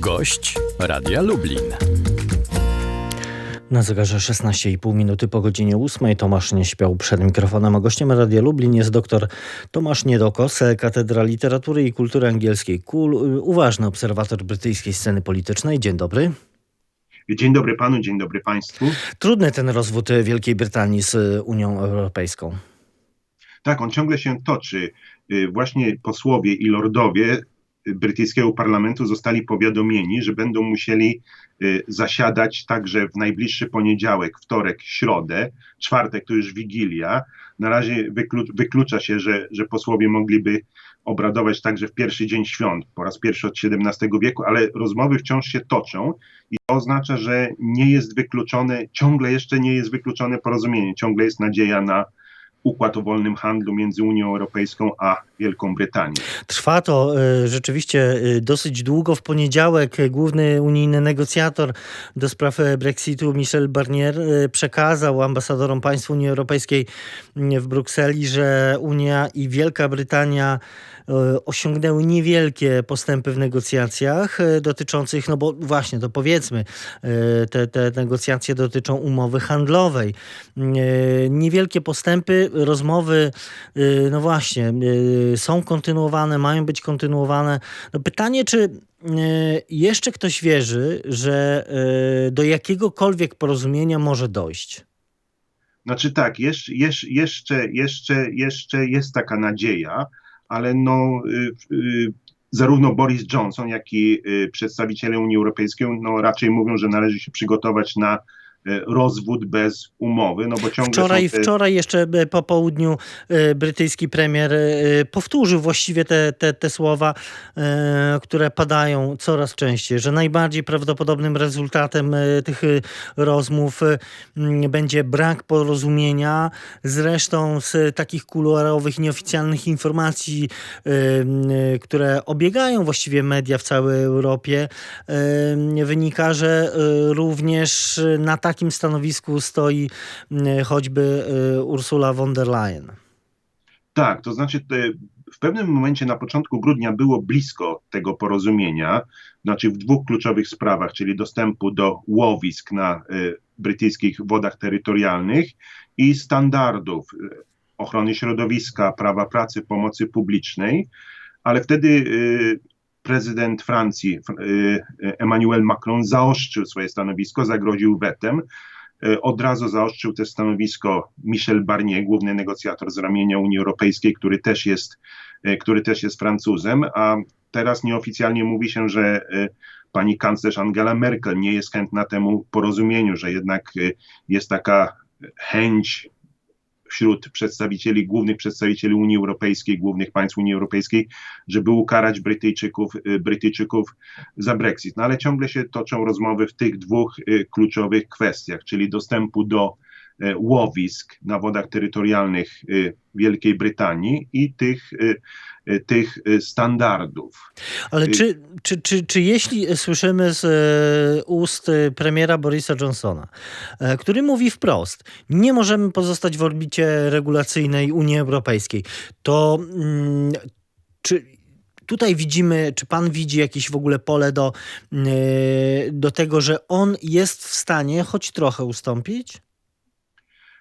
Gość Radia Lublin. Na zegarze 16,5 minuty po godzinie 8 Tomasz nie śpiał przed mikrofonem, a gościem Radia Lublin jest dr Tomasz Niedokos, Katedra Literatury i Kultury Angielskiej KUL, uważny obserwator brytyjskiej sceny politycznej. Dzień dobry. Dzień dobry panu, dzień dobry państwu. Trudny ten rozwód Wielkiej Brytanii z Unią Europejską. Tak, on ciągle się toczy. Właśnie posłowie i lordowie brytyjskiego parlamentu zostali powiadomieni, że będą musieli y, zasiadać także w najbliższy poniedziałek, wtorek, środę, czwartek to już Wigilia. Na razie wyklucza się, że, że posłowie mogliby obradować także w pierwszy dzień świąt, po raz pierwszy od XVII wieku, ale rozmowy wciąż się toczą i to oznacza, że nie jest wykluczone, ciągle jeszcze nie jest wykluczone porozumienie, ciągle jest nadzieja na układ o wolnym handlu między Unią Europejską a Wielką Brytanią. Trwa to y, rzeczywiście y, dosyć długo. W poniedziałek główny unijny negocjator do spraw Brexitu Michel Barnier przekazał ambasadorom państw Unii Europejskiej w Brukseli, że Unia i Wielka Brytania osiągnęły niewielkie postępy w negocjacjach dotyczących, no bo właśnie to powiedzmy, te, te negocjacje dotyczą umowy handlowej. Niewielkie postępy rozmowy, no właśnie, są kontynuowane, mają być kontynuowane. No pytanie, czy jeszcze ktoś wierzy, że do jakiegokolwiek porozumienia może dojść? Znaczy tak, jeszcze, jeszcze, jeszcze, jeszcze jest taka nadzieja, ale no, zarówno Boris Johnson, jak i przedstawiciele Unii Europejskiej no, raczej mówią, że należy się przygotować na rozwód bez umowy, no bo ciągle wczoraj, te... wczoraj jeszcze e, po południu e, brytyjski premier powtórzył właściwie te, te, te słowa, które padają coraz częściej, że najbardziej prawdopodobnym rezultatem tych rozmów będzie brak porozumienia. Zresztą z takich kuluarowych, nieoficjalnych informacji, które obiegają właściwie media w całej Europie, wynika, że również na tak takim stanowisku stoi mm, choćby y, Ursula von der Leyen. Tak, to znaczy w pewnym momencie na początku grudnia było blisko tego porozumienia, znaczy w dwóch kluczowych sprawach, czyli dostępu do łowisk na y, brytyjskich wodach terytorialnych i standardów y, ochrony środowiska, prawa pracy, pomocy publicznej, ale wtedy prezydent Francji y, Emmanuel Macron zaostrzył swoje stanowisko, zagroził wetem. Y, od razu zaostrzył też stanowisko Michel Barnier, główny negocjator z ramienia Unii Europejskiej, który też jest, y, który też jest Francuzem, a teraz nieoficjalnie mówi się, że pani kanclerz Angela Merkel nie jest chętna temu porozumieniu, że jednak jest taka chęć wśród przedstawicieli, głównych przedstawicieli Unii Europejskiej, głównych państw Unii Europejskiej, żeby ukarać Brytyjczyków, y, Brytyjczyków za Brexit. No ale ciągle się toczą rozmowy w tych dwóch y, kluczowych kwestiach, czyli dostępu do y, łowisk na wodach terytorialnych Wielkiej Brytanii i tych tych y, standardów. Ale y, czy, czy, czy, czy jeśli słyszymy z ust premiera Borisa Johnsona, który mówi wprost, nie możemy pozostać w orbicie regulacyjnej Unii Europejskiej, to mm, czy tutaj widzimy, czy pan widzi jakieś w ogóle pole do, do tego, że on jest w stanie choć trochę ustąpić?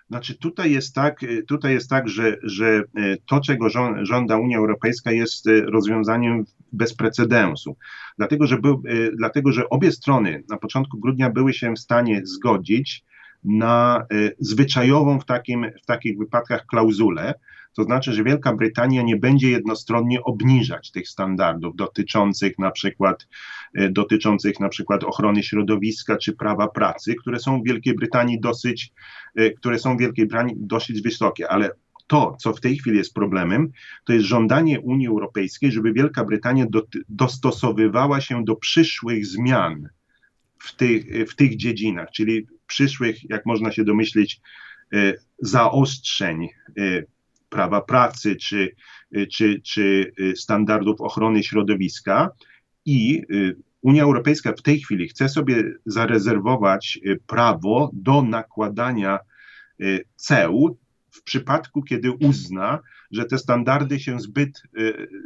Znaczy tutaj jest tak, y, tutaj jest tak że, że y, to, czego żąda Unia Europejska jest y, rozwiązaniem bez precedensu. Dlatego że, był, dlatego, że obie strony na początku grudnia były się w stanie zgodzić na zwyczajową w, takim, w takich wypadkach klauzulę, to znaczy, że Wielka Brytania nie będzie jednostronnie obniżać tych standardów dotyczących na przykład, e, dotyczących na przykład ochrony środowiska czy prawa pracy, które są w Wielkiej Brytanii dosyć, e, które są w Wielkiej Brytanii dosyć wysokie, ale to, co w tej chwili jest problemem, to jest żądanie Unii Europejskiej, żeby Wielka Brytania do, dostosowywała się do przyszłych zmian w tych, w tych dziedzinach, czyli przyszłych, jak można się domyślić, e, zaostrzeń prawa pracy czy, czy, czy standardów ochrony środowiska. I y, Unia Europejska w tej chwili chce sobie zarezerwować y, prawo do nakładania y, ceł w przypadku, kiedy uzna, że te standardy się zbyt,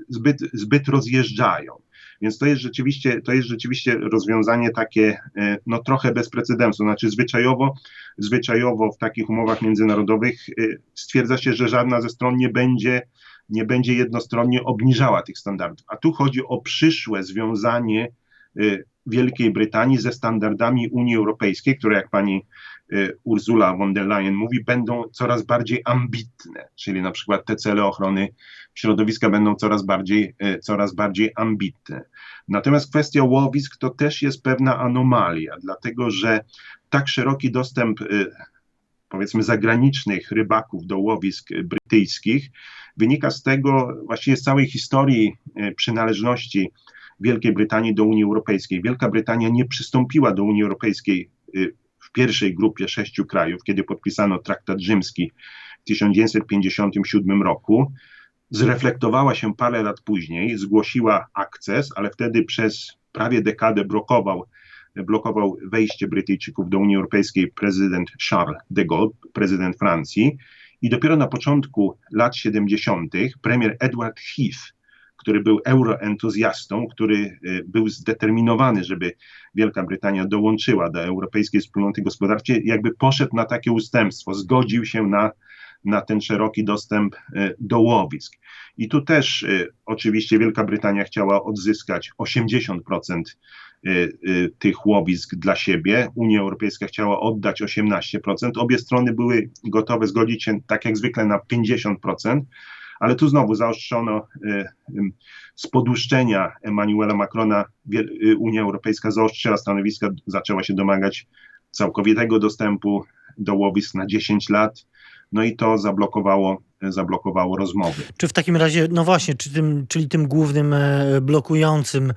zbyt, zbyt rozjeżdżają. Więc to jest rzeczywiście, to jest rzeczywiście rozwiązanie takie, e, no trochę bez precedensu, znaczy zwyczajowo, zwyczajowo w takich umowach międzynarodowych e, stwierdza się, że żadna ze stron nie będzie, nie będzie jednostronnie obniżała tych standardów. A tu chodzi o przyszłe związanie Wielkiej Brytanii ze standardami Unii Europejskiej, które jak pani Ursula von der Leyen mówi, będą coraz bardziej ambitne, czyli na przykład te cele ochrony środowiska będą coraz bardziej, coraz bardziej ambitne. Natomiast kwestia łowisk to też jest pewna anomalia, dlatego że tak szeroki dostęp powiedzmy zagranicznych rybaków do łowisk brytyjskich wynika z tego właściwie z całej historii przynależności Wielkiej Brytanii do Unii Europejskiej. Wielka Brytania nie przystąpiła do Unii Europejskiej pierwszej grupie sześciu krajów, kiedy podpisano traktat rzymski w 1957 roku. Zreflektowała się parę lat później, zgłosiła akces, ale wtedy przez prawie dekadę blokował, blokował wejście Brytyjczyków do Unii Europejskiej prezydent Charles de Gaulle, prezydent Francji. I dopiero na początku lat 70. premier Edward Heath, który był euroentuzjastą, który był zdeterminowany, żeby Wielka Brytania dołączyła do Europejskiej Wspólnoty Gospodarczej, jakby poszedł na takie ustępstwo, zgodził się na, na ten szeroki dostęp do łowisk. I tu też oczywiście Wielka Brytania chciała odzyskać 80% tych łowisk dla siebie. Unia Europejska chciała oddać 18%. Obie strony były gotowe zgodzić się tak jak zwykle na 50%. Ale tu znowu zaostrzono z poduszczenia Emmanuela Macrona, Unia Europejska zaostrzyła stanowiska, zaczęła się domagać całkowitego dostępu do łowisk na 10 lat, no i to zablokowało, zablokowało rozmowy. Czy w takim razie, no właśnie, czy tym, czyli tym głównym blokującym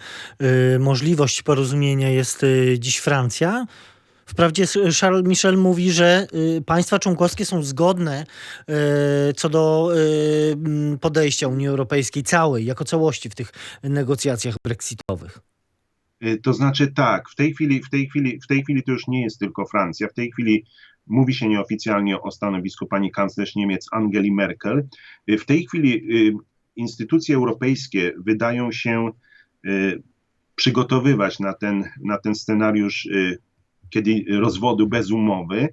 możliwość porozumienia jest dziś Francja? Wprawdzie Charles Michel mówi, że państwa członkowskie są zgodne co do podejścia Unii Europejskiej całej, jako całości w tych negocjacjach brexitowych. To znaczy tak, w tej chwili, w tej chwili, w tej chwili to już nie jest tylko Francja. W tej chwili mówi się nieoficjalnie o stanowisku pani kanclerz Niemiec Angeli Merkel. W tej chwili instytucje europejskie wydają się przygotowywać na ten, na ten scenariusz kiedy rozwodu bez umowy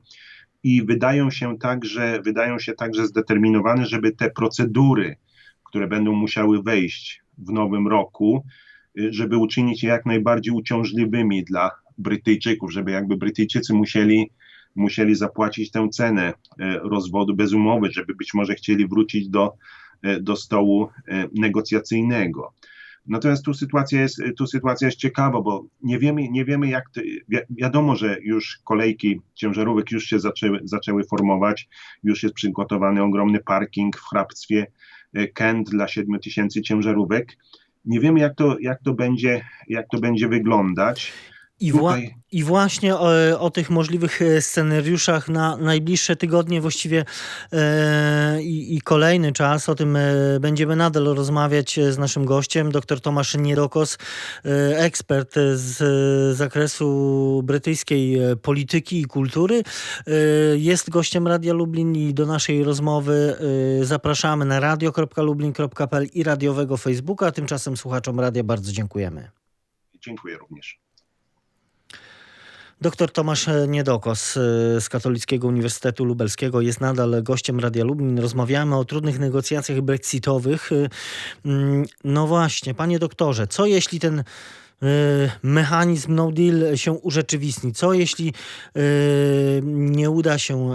i wydają się także, wydają się także zdeterminowane, żeby te procedury, które będą musiały wejść w nowym roku, żeby uczynić je jak najbardziej uciążliwymi dla Brytyjczyków, żeby jakby Brytyjczycy musieli, musieli zapłacić tę cenę rozwodu bez umowy, żeby być może chcieli wrócić do, do stołu negocjacyjnego. Natomiast tu sytuacja jest, tu sytuacja jest ciekawa, bo nie wiemy, nie wiemy jak, to, wi wiadomo, że już kolejki ciężarówek już się zaczęły, zaczęły formować, już jest przygotowany ogromny parking w hrabstwie Kent dla 7 tysięcy ciężarówek. Nie wiemy jak to, jak to, będzie, jak to będzie wyglądać. I, wła I, właśnie o, o, tych możliwych scenariuszach na najbliższe tygodnie, właściwie e, i, i, kolejny czas, o tym e, będziemy nadal rozmawiać z naszym gościem, dr Tomasz Niedokos, e, ekspert z zakresu brytyjskiej polityki i kultury. E, jest gościem Radia Lublin i do naszej rozmowy e, zapraszamy na radio.lublin.pl i radiowego Facebooka. Tymczasem słuchaczom radia bardzo dziękujemy. Dziękuję również. Dr Tomasz Niedokos z Katolickiego Uniwersytetu Lubelskiego jest nadal gościem Radia Lublin. Rozmawiamy o trudnych negocjacjach brexitowych. No właśnie, panie doktorze, co jeśli ten mechanizm no deal się urzeczywistni? Co jeśli nie uda się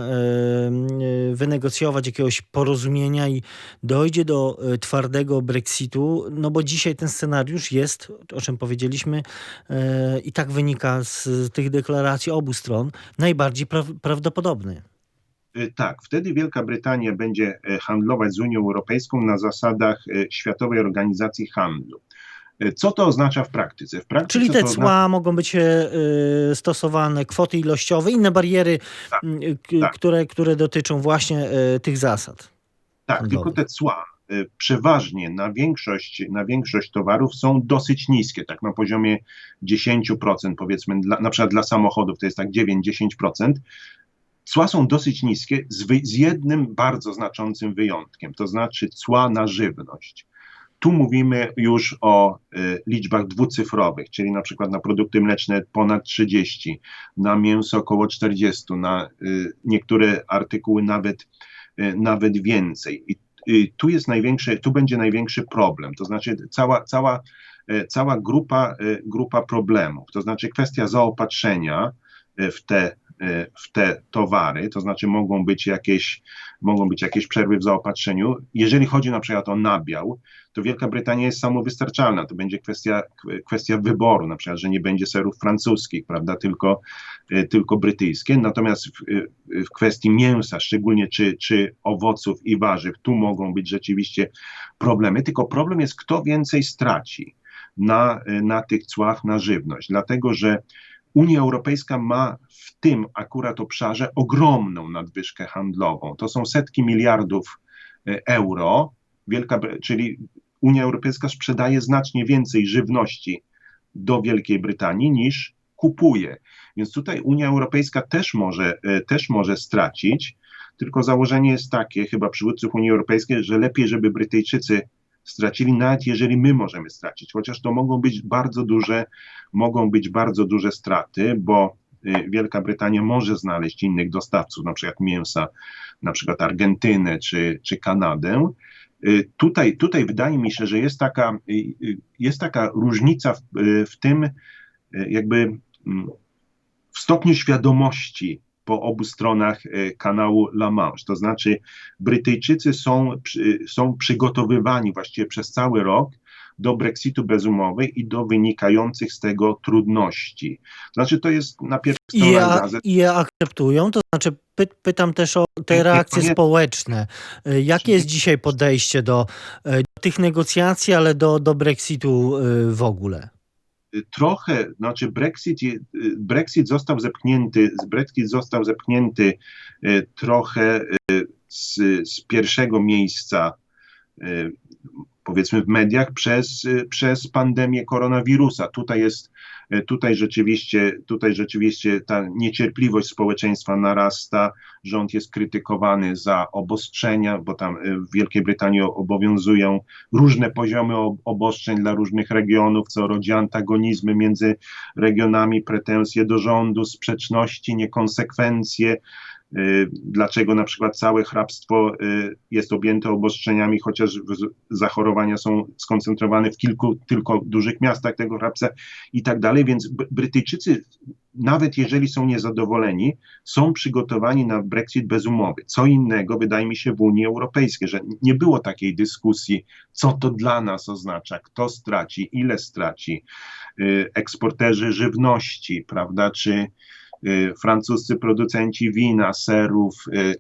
wynegocjować jakiegoś porozumienia i dojdzie do twardego Brexitu? No bo dzisiaj ten scenariusz jest, o czym powiedzieliśmy i tak wynika z tych deklaracji obu stron, najbardziej pra prawdopodobny. Tak, wtedy Wielka Brytania będzie handlować z Unią Europejską na zasadach Światowej Organizacji Handlu. Co to oznacza w praktyce? W praktyce Czyli te cła oznacza... mogą być y, stosowane, kwoty ilościowe, inne bariery, tak, tak. Które, które dotyczą właśnie y, tych zasad. Tak, handlowych. tylko te cła przeważnie na większość, na większość towarów są dosyć niskie, tak na poziomie 10% powiedzmy, dla, na przykład dla samochodów to jest tak 9-10%. Cła są dosyć niskie z, wy, z jednym bardzo znaczącym wyjątkiem, to znaczy cła na żywność Tu mówimy już o y, liczbach dwucyfrowych, czyli na przykład na produkty mleczne ponad 30, na mięso około 40, na y, niektóre artykuły nawet, y, nawet więcej. I tu jest największy, tu będzie największy problem, to znaczy cała, cała, cała grupa, grupa problemów, to znaczy kwestia zaopatrzenia w te, w te towary, to znaczy mogą być jakieś, mogą być jakieś przerwy w zaopatrzeniu. Jeżeli chodzi na przykład o nabiał, to Wielka Brytania jest samowystarczalna. To będzie kwestia, kwestia wyboru, na przykład, że nie będzie serów francuskich, prawda, tylko, y, tylko brytyjskie. Natomiast w, y, w kwestii mięsa, szczególnie czy, czy owoców i warzyw, tu mogą być rzeczywiście problemy. Tylko problem jest, kto więcej straci na, y, na tych cłach na żywność. Dlatego, że Unia Europejska ma w tym akurat obszarze ogromną nadwyżkę handlową. To są setki miliardów y, euro, Wielka, czyli Unia Europejska sprzedaje znacznie więcej żywności do Wielkiej Brytanii niż kupuje. Więc tutaj Unia Europejska też może, e, też może stracić, tylko założenie jest takie, chyba przywódców Unii Europejskiej, że lepiej, żeby Brytyjczycy stracili, nawet jeżeli my możemy stracić, chociaż to mogą być bardzo duże, mogą być bardzo duże straty, bo e, Wielka Brytania może znaleźć innych dostawców, na przykład mięsa, na przykład Argentynę czy, czy Kanadę, Y, tutaj, tutaj wydaje mi się, że jest taka, y, y, jest taka różnica w, w tym, jakby mm, w stopniu świadomości po obu stronach kanału La Manche. To znaczy, Brytyjczycy są, są przygotowywani właściwie przez cały rok do Brexitu bez umowy i do wynikających z tego trudności. To znaczy, to jest na pierwszy I je, I je akceptują? To znaczy, py, pytam też o te reakcje społeczne. Y, jakie jest dzisiaj podejście do, y, do tych negocjacji, ale do, do Brexitu w ogóle? Trochę, znaczy Brexit, Brexit został zepchnięty, Brexit został zepchnięty trochę z, z pierwszego miejsca powiedzmy w mediach przez, przez pandemię koronawirusa. Tutaj jest, tutaj rzeczywiście, tutaj rzeczywiście ta niecierpliwość społeczeństwa narasta, rząd jest krytykowany za obostrzenia, bo tam w Wielkiej Brytanii obowiązują różne poziomy obostrzeń dla różnych regionów, co rodzi antagonizmy między regionami, pretensje do rządu, sprzeczności, niekonsekwencje, Y, dlaczego na przykład całe hrabstwo y, jest objęte obostrzeniami, chociaż zachorowania są skoncentrowane w kilku tylko dużych miastach tego hrabstwa i tak dalej, więc Brytyjczycy nawet jeżeli są niezadowoleni, są przygotowani na Brexit bez umowy. Co innego wydaje mi się w Unii Europejskiej, że nie było takiej dyskusji, co to dla nas oznacza, kto straci, ile straci, y, eksporterzy żywności, prawda, czy Y, francuscy producenci wina, serów. Y,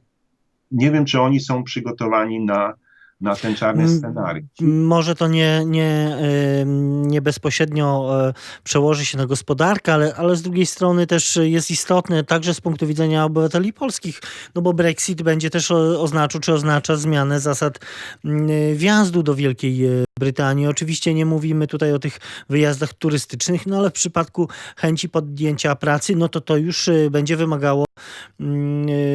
nie wiem, czy oni są przygotowani na, na ten czarny scenariusz. Może to nie, nie, nie bezpośrednio e, przełoży się na gospodarkę, ale, ale z drugiej strony też jest istotne także z punktu widzenia obywateli polskich, no bo Brexit będzie też oznaczał, czy oznacza zmianę zasad wjazdu do Wielkiej e, Brytanii. Oczywiście nie mówimy tutaj o tych wyjazdach turystycznych, no ale w przypadku chęci podjęcia pracy, no to to już e, będzie wymagało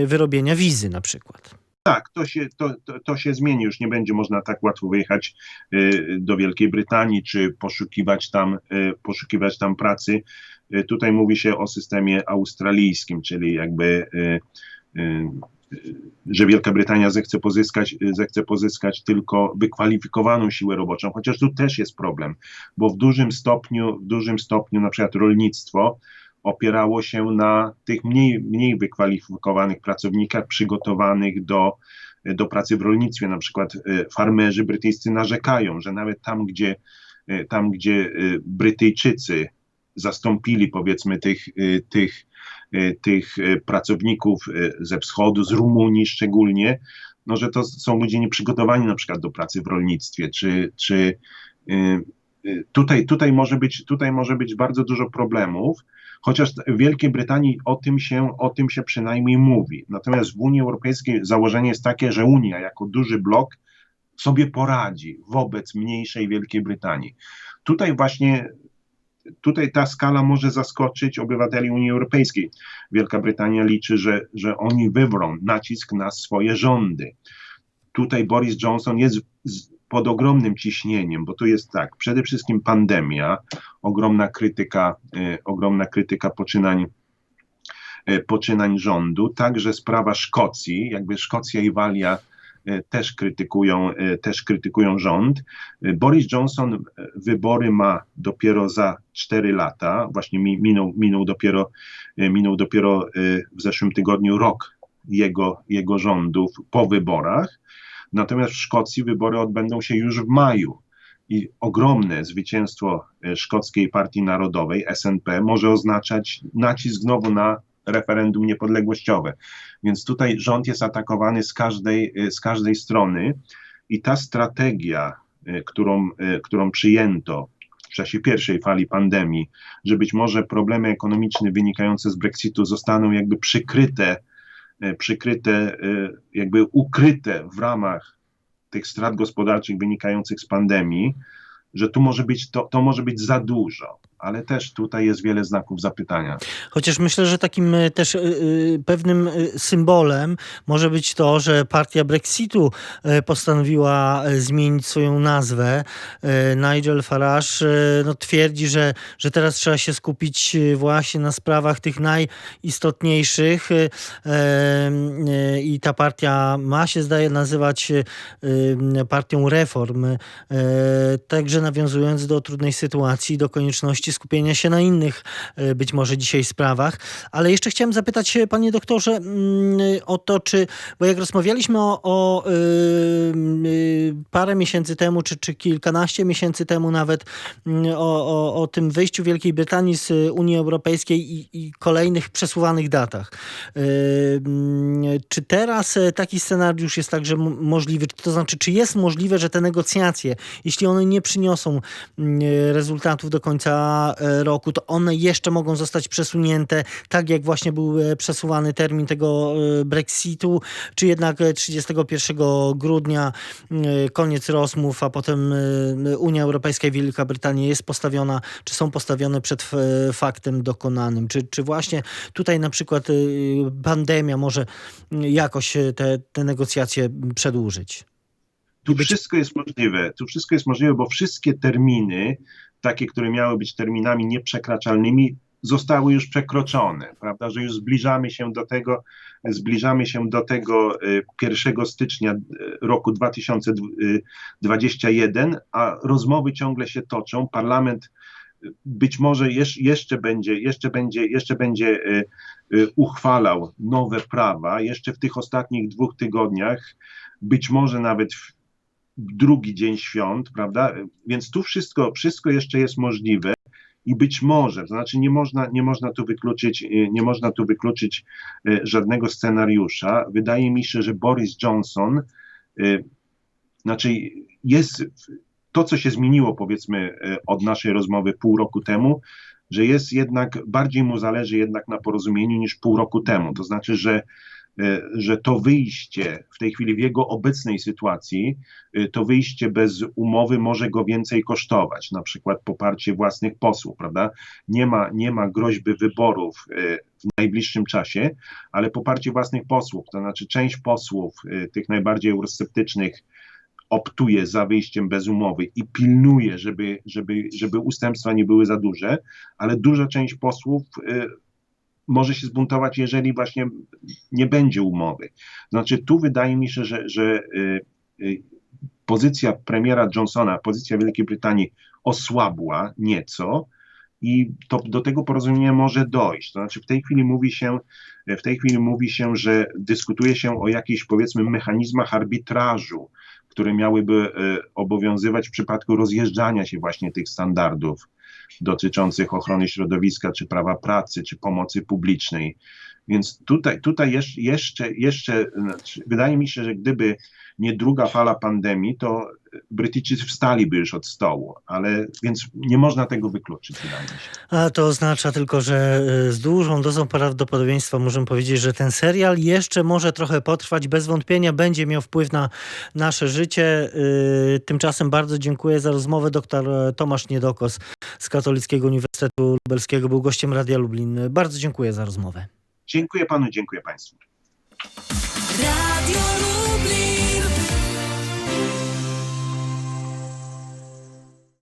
wyrobienia wizy na przykład. Tak, to się, to, to, to, się zmieni. Już nie będzie można tak łatwo wyjechać y, do Wielkiej Brytanii, czy poszukiwać tam, y, poszukiwać tam pracy. Y, tutaj mówi się o systemie australijskim, czyli jakby, że Wielka Brytania zechce pozyskać, zechce pozyskać tylko wykwalifikowaną siłę roboczą, chociaż tu też jest problem, bo w dużym stopniu, w dużym stopniu na przykład rolnictwo, opierało się na tych mniej, mniej wykwalifikowanych pracownikach przygotowanych do, do pracy w rolnictwie. Na przykład e, farmerzy brytyjscy narzekają, że nawet tam, gdzie, e, tam, gdzie e, Brytyjczycy zastąpili powiedzmy tych, tych, tych pracowników ze wschodu, z Rumunii szczególnie, no, że to są ludzie nieprzygotowani na przykład do pracy w rolnictwie, czy, czy tutaj, tutaj, może być, tutaj może być bardzo dużo problemów, chociaż w Wielkiej Brytanii o tym, się, o tym się przynajmniej mówi. Natomiast w Unii Europejskiej założenie jest takie, że Unia jako duży blok sobie poradzi wobec mniejszej Wielkiej Brytanii. Tutaj właśnie tutaj ta skala może zaskoczyć obywateli Unii Europejskiej. Wielka Brytania liczy, że, że oni wywrą nacisk na swoje rządy. Tutaj Boris Johnson jest pod ogromnym ciśnieniem, bo to jest tak, przede wszystkim pandemia, ogromna krytyka, e, ogromna krytyka poczynań e, poczynań rządu, także sprawa Szkocji, jakby Szkocja i Walia e, też krytykują, też krytykują rząd. Boris Johnson wybory ma dopiero za 4 lata, właśnie mi- minął, minął, dopiero, minął dopiero w zeszłym tygodniu rok jego, jego rządów po wyborach. Natomiast w Szkocji wybory odbędą się już w maju. I ogromne zwycięstwo e, szkockiej partii narodowej, SNP, może oznaczać nacisk znowu na referendum niepodległościowe. Więc tutaj rząd jest atakowany z każdej, e, z każdej strony i ta strategia, e, którą, którą przyjęto w czasie pierwszej fali pandemii, że być może problemy ekonomiczne wynikające z Brexitu zostaną jakby przykryte, przykryte, e, jakby ukryte w ramach tych strat gospodarczych wynikających z pandemii, że tu może być, to, to może być za dużo, ale też tutaj jest wiele znaków zapytania. Chociaż myślę, że takim e, też e, e, pewnym symbolem może być to, że partia Brexitu postanowiła zmienić swoją nazwę. Nigel Farage no, twierdzi, że, że teraz trzeba się skupić właśnie na sprawach tych najistotniejszych i ta partia ma się zdaje nazywać partią reform. Także nawiązując do trudnej sytuacji, do konieczności skupienia się na innych e, być może dzisiaj sprawach. Ale jeszcze chciałem zapytać, panie doktorze, mm, o to, czy, bo jak rozmawialiśmy o, o y, y, parę miesięcy temu, czy, czy kilkanaście miesięcy temu nawet, mm, o, o, o tym wyjściu Wielkiej Brytanii z Unii Europejskiej i, i kolejnych przesuwanych datach. Y, mm, Czy teraz taki scenariusz jest także możliwy? To znaczy, czy jest możliwe, że te negocjacje, jeśli one nie przyniosą rezultatów do końca e, roku, to one jeszcze mogą zostać przesunięte, tak jak właśnie był e, przesuwany termin tego e, Brexitu, czy jednak e, 31 grudnia koniec rozmów, a potem Unia Europejska i Wielka Brytania jest postawiona, czy są postawione przed faktem dokonanym? Czy, czy właśnie tutaj na przykład pandemia może jakoś te, te negocjacje przedłużyć? Tu wszystko jest możliwe. Tu wszystko jest możliwe, bo wszystkie terminy, takie, które miały być terminami nieprzekraczalnymi, zostały już przekroczone, prawda, że już zbliżamy się do tego, zbliżamy się do tego e, 1 stycznia e, roku 2021, a rozmowy ciągle się toczą. Parlament e, być może jesz- jeszcze będzie, jeszcze będzie, jeszcze będzie uchwalał nowe prawa, jeszcze w tych ostatnich dwóch tygodniach, być może nawet w drugi dzień świąt, prawda? Więc tu wszystko, wszystko jeszcze jest możliwe i być może, to znaczy nie można, nie można tu wykluczyć, nie można tu wykluczyć e, żadnego scenariusza. Wydaje mi się, że Boris Johnson, e, znaczy jest to, co się zmieniło powiedzmy e, od naszej rozmowy pół roku temu, że jest jednak, bardziej mu zależy jednak na porozumieniu niż pół roku temu. To znaczy, że że to wyjście w tej chwili w jego obecnej sytuacji, y, to wyjście bez umowy może go więcej kosztować, na przykład poparcie własnych posłów, prawda? Nie ma, nie ma groźby wyborów y, w najbliższym czasie, ale poparcie własnych posłów, to znaczy część posłów, y, tych najbardziej eurosceptycznych, optuje za wyjściem bez umowy i pilnuje, żeby, żeby, żeby ustępstwa nie były za duże, ale duża część posłów y, może się zbuntować, jeżeli właśnie nie będzie umowy. Znaczy, tu wydaje mi się, że, że y, y, pozycja premiera Johnsona, pozycja Wielkiej Brytanii osłabła nieco i to, do tego porozumienia może dojść. To znaczy, w tej chwili mówi się, w tej chwili mówi się, że dyskutuje się o jakichś powiedzmy mechanizmach arbitrażu, które miałyby y, obowiązywać w przypadku rozjeżdżania się właśnie tych standardów dotyczących ochrony środowiska, czy prawa pracy, czy pomocy publicznej. Więc tutaj, tutaj jeszcze, jeszcze, jeszcze, znaczy, wydaje mi się, że gdyby nie druga fala pandemii, to Brytyjczycy wstaliby już od stołu, ale więc nie można tego wykluczyć, wydaje mi się. A to oznacza tylko, że y, z dużą dozą prawdopodobieństwa możemy powiedzieć, że ten serial jeszcze może trochę potrwać. Bez wątpienia będzie miał wpływ na nasze życie. Y, Tymczasem bardzo dziękuję za rozmowę. Doktor Tomasz Niedokos z Katolickiego Uniwersytetu Lubelskiego był gościem Radia Lublin. Bardzo dziękuję za rozmowę. Dziękuję panu, dziękuję państwu. Radio Lublin.